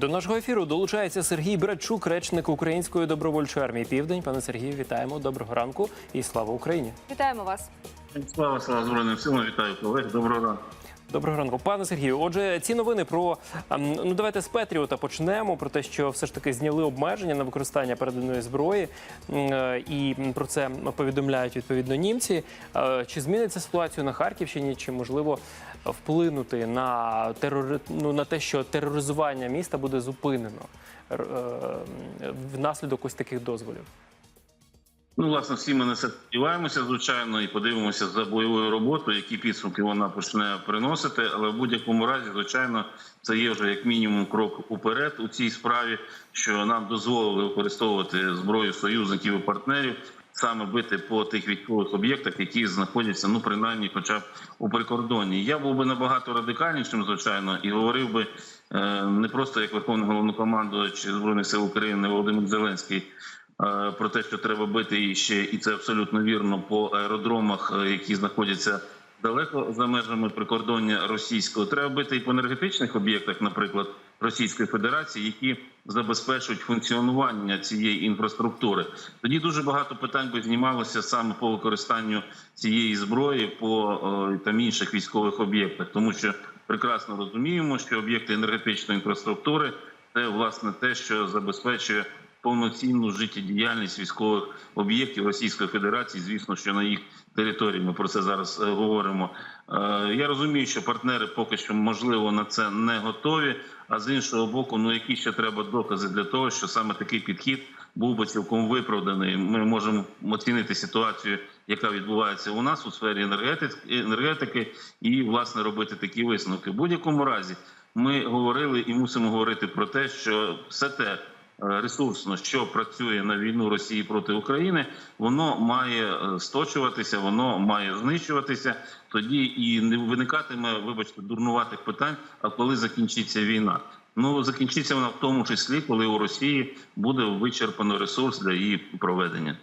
До нашого ефіру долучається Сергій Братчук, речник Української добровольчої армії Південь. Пане Сергію, вітаємо. Доброго ранку і слава Україні. Вітаємо вас. Слава слава Збройним силам, вітаю колег. Доброго ранку. Доброго ранку, пане Сергію. Отже, ці новини про ем, ну давайте з Петріота почнемо. Про те, що все ж таки зняли обмеження на використання переданої зброї, е, і про це повідомляють відповідно німці. Е, Чи зміниться ситуацію на Харківщині? Чи можливо вплинути на терори... ну, на те, що тероризування міста буде зупинено е, внаслідок ось таких дозволів? Ну, власне, всі ми на це сподіваємося, звичайно, і подивимося за бойовою роботою, які підсумки вона почне приносити. Але в будь-якому разі, звичайно, це є вже як мінімум крок уперед у цій справі, що нам дозволили використовувати зброю союзників і партнерів. Саме бити по тих військових об'єктах, які знаходяться, ну принаймні, хоча б у прикордонні. Я був би набагато радикальнішим, звичайно, і говорив би е, не просто як верховний головнокомандувач збройних сил України Володимир Зеленський про те, що треба бити і ще, і це абсолютно вірно по аеродромах, е, які знаходяться далеко за межами прикордоння російського. Треба бити і по енергетичних об'єктах, наприклад, Російської Федерації, які забезпечують функціонування цієї інфраструктури. Тоді дуже багато питань би знімалося саме по використанню цієї зброї по е, там інших військових об'єктах, тому що прекрасно розуміємо, що об'єкти енергетичної інфраструктури це власне те, що забезпечує повноцінну життєдіяльність військових об'єктів Російської Федерації. Звісно, що на їх території ми про це зараз е, говоримо. Е, Я розумію, що партнери поки що можливо на це не готові. А з іншого боку, ну які ще треба докази для того, що саме такий підхід був би цілком виправданий. Ми можемо оцінити ситуацію, яка відбувається у нас у сфері енергетики, і власне робити такі висновки. В будь-якому разі ми говорили і мусимо говорити про те, що все те ресурсно, що працює на війну Росії проти України, воно має е, сточуватися, воно має знищуватися. Тоді і не виникатиме, вибачте, дурнуватих питань. А коли закінчиться війна? Ну закінчиться вона в тому числі, коли у Росії буде вичерпано ресурс для її проведення.